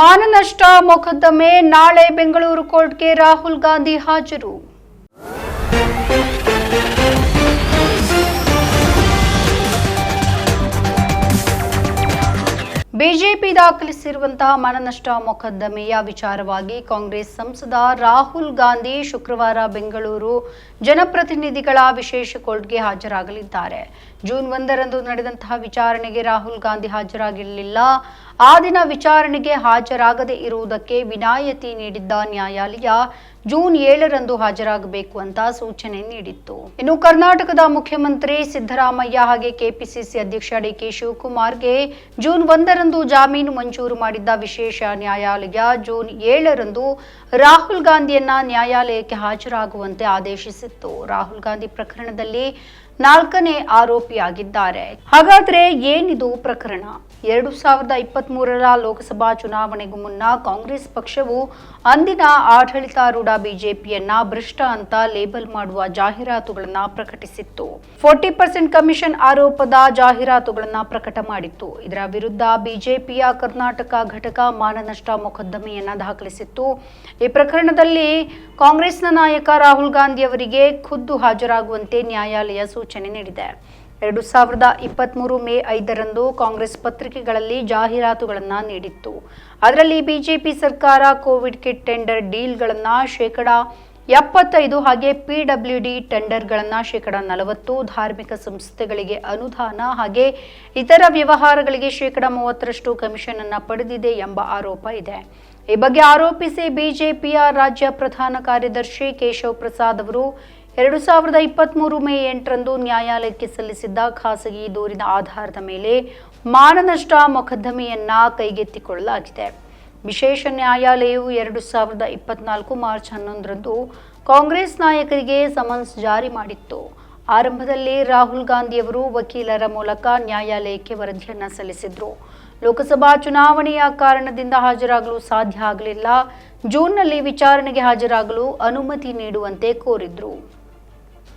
ಮಾನನಷ್ಟ ಮೊಕದ್ದಮೆ ನಾಳೆ ಬೆಂಗಳೂರು ಕೋರ್ಟ್ಗೆ ರಾಹುಲ್ ಗಾಂಧಿ ಹಾಜರು. ಬಿಜೆಪಿ ದಾಖಲಿಸಿರುವಂತಹ ಮನನಷ್ಟ ಮೊಕದ್ದಮೆಯ ವಿಚಾರವಾಗಿ ಕಾಂಗ್ರೆಸ್ ಸಂಸದ ರಾಹುಲ್ ಗಾಂಧಿ ಶುಕ್ರವಾರ ಬೆಂಗಳೂರು ಜನಪ್ರತಿನಿಧಿಗಳ ವಿಶೇಷ ಕೋರ್ಟ್ಗೆ ಹಾಜರಾಗಲಿದ್ದಾರೆ. ಜೂನ್ ಒಂದರಂದು ನಡೆದಂತಹ ವಿಚಾರಣೆಗೆ ರಾಹುಲ್ ಗಾಂಧಿ ಹಾಜರಾಗಿರಲಿಲ್ಲ. ಆ ದಿನ ವಿಚಾರಣೆಗೆ ಹಾಜರಾಗದೇ ಇರುವುದಕ್ಕೆ ವಿನಾಯಿತಿ ನೀಡಿದ್ದ ನ್ಯಾಯಾಲಯ ಜೂನ್ ಏಳರಂದು ಹಾಜರಾಗಬೇಕು ಅಂತ ಸೂಚನೆ ನೀಡಿತ್ತು. ಇನ್ನು ಕರ್ನಾಟಕದ ಮುಖ್ಯಮಂತ್ರಿ ಸಿದ್ದರಾಮಯ್ಯ ಹಾಗೆ ಕೆಪಿಸಿಸಿ ಅಧ್ಯಕ್ಷ ಡಿಕೆ ಶಿವಕುಮಾರ್ಗೆ ಜೂನ್ ಒಂದರಂದು ಜಾಮೀನು ಮಂಜೂರು ಮಾಡಿದ್ದ ವಿಶೇಷ ನ್ಯಾಯಾಲಯ ಜೂನ್ ಏಳರಂದು ರಾಹುಲ್ ಗಾಂಧಿಯನ್ನ ನ್ಯಾಯಾಲಯಕ್ಕೆ ಹಾಜರಾಗುವಂತೆ ಆದೇಶಿಸಿತ್ತು. ರಾಹುಲ್ ಗಾಂಧಿ ಪ್ರಕರಣದಲ್ಲಿ ನಾಲ್ಕನೇ ಆರೋಪಿಯಾಗಿದ್ದಾರೆ. ಹಾಗಾದ್ರೆ ಏನಿದು ಪ್ರಕರಣ? ಎರಡು ಸಾವಿರದ ಇಪ್ಪತ್ತ್ ಮೂರರ ಲೋಕಸಭಾ ಚುನಾವಣೆಗೂ ಮುನ್ನ ಕಾಂಗ್ರೆಸ್ ಪಕ್ಷವು ಅಂದಿನ ಆಡಳಿತಾರೂಢ ಬಿಜೆಪಿಯನ್ನ ಭ್ರಷ್ಟ ಅಂತ ಲೇಬಲ್ ಮಾಡುವ ಜಾಹೀರಾತುಗಳನ್ನ ಪ್ರಕಟಿಸಿತ್ತು. ಫೋರ್ಟಿ ಪರ್ಸೆಂಟ್ ಕಮಿಷನ್ ಆರೋಪದ ಜಾಹೀರಾತುಗಳನ್ನ ಪ್ರಕಟ ಮಾಡಿತ್ತು. ಇದರ ವಿರುದ್ಧ ಬಿಜೆಪಿಯ ಕರ್ನಾಟಕ ಘಟಕ ಮಾನನಷ್ಟ ಮೊಕದ್ದಮೆಯನ್ನ ದಾಖಲಿಸಿತ್ತು. ಈ ಪ್ರಕರಣದಲ್ಲಿ ಕಾಂಗ್ರೆಸ್ನ ನಾಯಕ ರಾಹುಲ್ ಗಾಂಧಿ ಅವರಿಗೆ ಖುದ್ದು ಹಾಜರಾಗುವಂತೆ ನ್ಯಾಯಾಲಯ ಸೂಚನೆ ನೀಡಿದೆ. ಎರಡು ಸಾವಿರದ ಇಪ್ಪತ್ತ್ಮೂರು ಮೇ ಐದರಂದು ಕಾಂಗ್ರೆಸ್ ಪತ್ರಿಕೆಗಳಲ್ಲಿ ಜಾಹೀರಾತುಗಳನ್ನು ನೀಡಿತ್ತು. ಅದರಲ್ಲಿ ಬಿಜೆಪಿ ಸರ್ಕಾರ ಕೋವಿಡ್ ಕಿಟ್ ಟೆಂಡರ್ ಡೀಲ್ಗಳನ್ನು ಶೇಕಡ ಎಪ್ಪತ್ತೈದು ಹಾಗೆ ಪಿ ಡಬ್ಲ್ಯೂ ಡಿ ಟೆಂಡರ್ಗಳನ್ನು ಶೇಕಡ ನಲವತ್ತು ಧಾರ್ಮಿಕ ಸಂಸ್ಥೆಗಳಿಗೆ ಅನುದಾನ ಹಾಗೆ ಇತರ ವ್ಯವಹಾರಗಳಿಗೆ ಶೇಕಡ ಮೂವತ್ತರಷ್ಟು ಕಮಿಷನ್ ಅನ್ನು ಪಡೆದಿದೆ ಎಂಬ ಆರೋಪ ಇದೆ. ಈ ಬಗ್ಗೆ ಆರೋಪಿಸಿ ಬಿಜೆಪಿಯ ರಾಜ್ಯ ಪ್ರಧಾನ ಕಾರ್ಯದರ್ಶಿ ಕೇಶವ್ ಪ್ರಸಾದ್ ಅವರು ಎರಡು ಸಾವಿರದ ಇಪ್ಪತ್ತ್ಮೂರು ಮೇ ಎಂಟರಂದು ನ್ಯಾಯಾಲಯಕ್ಕೆ ಸಲ್ಲಿಸಿದ್ದ ಖಾಸಗಿ ದೂರಿನ ಆಧಾರದ ಮೇಲೆ ಮಾನನಷ್ಟ ಮೊಕದ್ದಮೆಯನ್ನ ಕೈಗೆತ್ತಿಕೊಳ್ಳಲಾಗಿದೆ. ವಿಶೇಷ ನ್ಯಾಯಾಲಯವು ಎರಡು ಸಾವಿರದ ಇಪ್ಪತ್ನಾಲ್ಕು ಮಾರ್ಚ್ ಹನ್ನೊಂದರಂದು ಕಾಂಗ್ರೆಸ್ ನಾಯಕರಿಗೆ ಸಮನ್ಸ್ ಜಾರಿ ಮಾಡಿತ್ತು. ಆರಂಭದಲ್ಲಿ ರಾಹುಲ್ ಗಾಂಧಿಯವರು ವಕೀಲರ ಮೂಲಕ ನ್ಯಾಯಾಲಯಕ್ಕೆ ವರದಿಯನ್ನ ಸಲ್ಲಿಸಿದ್ರು. ಲೋಕಸಭಾ ಚುನಾವಣೆಯ ಕಾರಣದಿಂದ ಹಾಜರಾಗಲು ಸಾಧ್ಯ ಆಗಲಿಲ್ಲ. ಜೂನ್ನಲ್ಲಿ ವಿಚಾರಣೆಗೆ ಹಾಜರಾಗಲು ಅನುಮತಿ ನೀಡುವಂತೆ ಕೋರಿದ್ರು.